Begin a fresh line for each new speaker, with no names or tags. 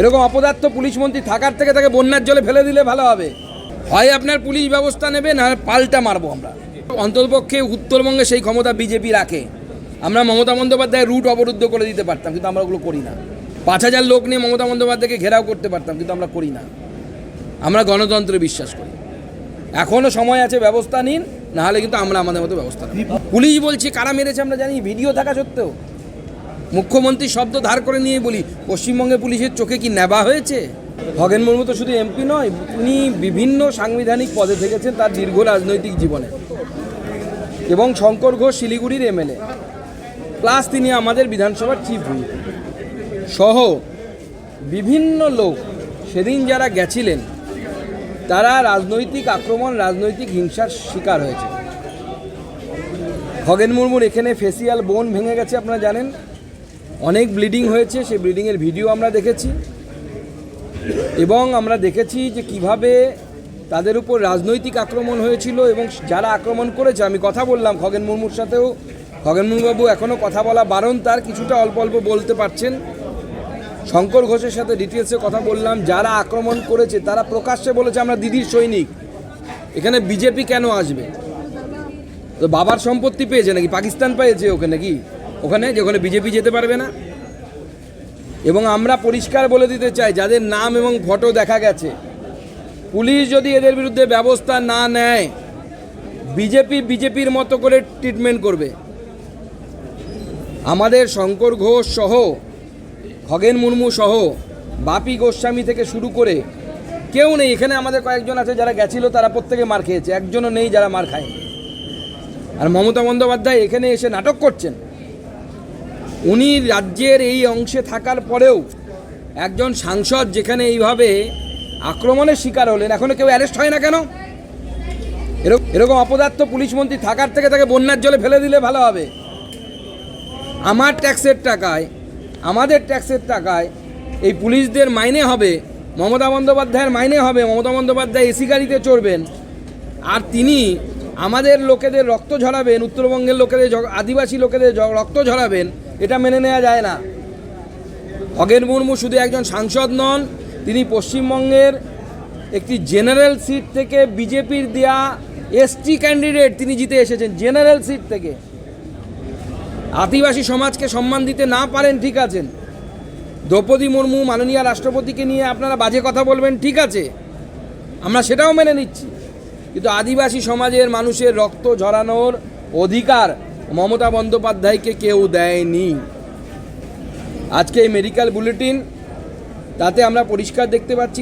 এরকম অপদার্থ পুলিশ মন্ত্রী থাকার থেকে তাকে বন্যার জলে ফেলে দিলে ভালো হবে। হয় আপনার পুলিশ ব্যবস্থা নেবে, না পাল্টা মারবো আমরা। অন্ততপক্ষে উত্তরবঙ্গে সেই ক্ষমতা বিজেপি রাখে। আমরা মমতা বন্দ্যোপাধ্যায় রুট অবরুদ্ধ করে দিতে পারতাম, কিন্তু আমরা ওগুলো করি না। পাঁচ হাজার লোক নিয়ে মমতা বন্দ্যোপাধ্যায়কে ঘেরাও করতে পারতাম, কিন্তু আমরা করি না। আমরা গণতন্ত্রে বিশ্বাস করি। এখনও সময় আছে, ব্যবস্থা নিন নাহলে কিন্তু আমরা আমাদের মতো ব্যবস্থা। পুলিশ বলছে, কারা মেরেছে আমরা জানি, ভিডিও থাকা সত্ত্বেও। মুখ্যমন্ত্রী শব্দ ধার করে নিয়ে বলি, পশ্চিমবঙ্গে পুলিশের চোখে কি নেবা হয়েছে? খগেন মুর্মু তো শুধু এমপি নয়, উনি বিভিন্ন সাংবিধানিক পদে থেকেছেন তার দীর্ঘ রাজনৈতিক জীবনে। এবং শঙ্কর ঘোষ শিলিগুড়ির এমএলএ। প্লাস তিনি আমাদের বিধানসভার চিফ হুইপ সহ বিভিন্ন লোক সেদিন যারা গেছিলেন, তারা রাজনৈতিক আক্রমণ, রাজনৈতিক হিংসার শিকার হয়েছে। খগেন মুর্মুর এখানে ফেসিয়াল বোন ভেঙে গেছে, আপনারা জানেন? অনেক ব্লিডিং হয়েছে, সেই ব্লিডিংয়ের ভিডিও আমরা দেখেছি। এবং আমরা দেখেছি যে কীভাবে তাদের উপর রাজনৈতিক আক্রমণ হয়েছিল এবং যারা আক্রমণ করেছে, আমি কথা বললাম খগেন মুর্মুর সাথেও, খগেন মুর্মুবাবু এখনও কথা বলা বারণ, তার কিছুটা অল্প অল্প বলতে পারছেন। শঙ্কর ঘোষের সাথে ডিটেলসে কথা বললাম, যারা আক্রমণ করেছে, তারা প্রকাশ্যে বলেছে, আমরা দিদির সৈনিক। এখানে বিজেপি কেন আসবে? তো বাবার সম্পত্তি পেয়েছে নাকি? পাকিস্তান পেয়েছে ওকে কি ওখানে যে ওখানে বিজেপি যেতে পারবে না। এবং আমরা পরিষ্কার বলে দিতে চাই, যাদের নাম এবং ফটো দেখা গেছে, পুলিশ যদি এদের বিরুদ্ধে ব্যবস্থা না নেয়, বিজেপি বিজেপির মতো করে ট্রিটমেন্ট করবে। আমাদের শঙ্কর ঘোষ সহ, খগেন মুর্মু সহ, বাপি গোস্বামী থেকে শুরু করে কেউ নেই। এখানে আমাদের কয়েকজন আছে যারা গেছিল, তারা প্রত্যেকে মার খেয়েছে। একজনও নেই যারা মার খায় আর মমতা বন্দ্যোপাধ্যায় এখানে এসে নাটক করছেন। উনি রাজ্যের এই অংশে থাকার পরেও একজন সাংসদ যেখানে এইভাবে আক্রমণের শিকার হলেন, এখনও কেউ অ্যারেস্ট হয় না কেন? এরকম এরকম অপদার্থ পুলিশ মন্ত্রী থাকার থেকে তাকে বন্যার জলে ফেলে দিলে ভালো হবে। আমার ট্যাক্সের টাকায়, আমাদের ট্যাক্সের টাকায় এই পুলিশদের মাইনে হবে, মমতা বন্দ্যোপাধ্যায়ের মাইনে হবে, মমতা বন্দ্যোপাধ্যায় এসি গাড়িতে চড়বেন, আর তিনি আমাদের লোকেদের রক্ত ঝরাবেন, উত্তরবঙ্গের লোকেদের আদিবাসী লোকেদের রক্ত ঝরাবেন এটা মেনে নেওয়া যায় না। খগেন মুর্মু শুধু একজন সাংসদ নন, তিনি পশ্চিমবঙ্গের একটি জেনারেল সিট থেকে বিজেপির দেয়া এসটি ক্যান্ডিডেট তিনি জিতে এসেছেন, জেনারেল সিট থেকে। আদিবাসী সমাজকে সম্মান দিতে না পারেন, ঠিক আছেন। দ্রৌপদী মুর্মু মাননীয় রাষ্ট্রপতিকে নিয়ে আপনারা বাজে কথা বলবেন, ঠিক আছে। আমরা সেটাও মেনে নিচ্ছি। কিন্তু আদিবাসী সমাজের মানুষের রক্ত ঝরানোর অধিকার মমতা বন্দ্যোপাধ্যায়কে কেউ দেয়নি। আজকে এই মেডিকেল বুলেটিন তাতে আমরা পরিষ্কার দেখতে পাচ্ছি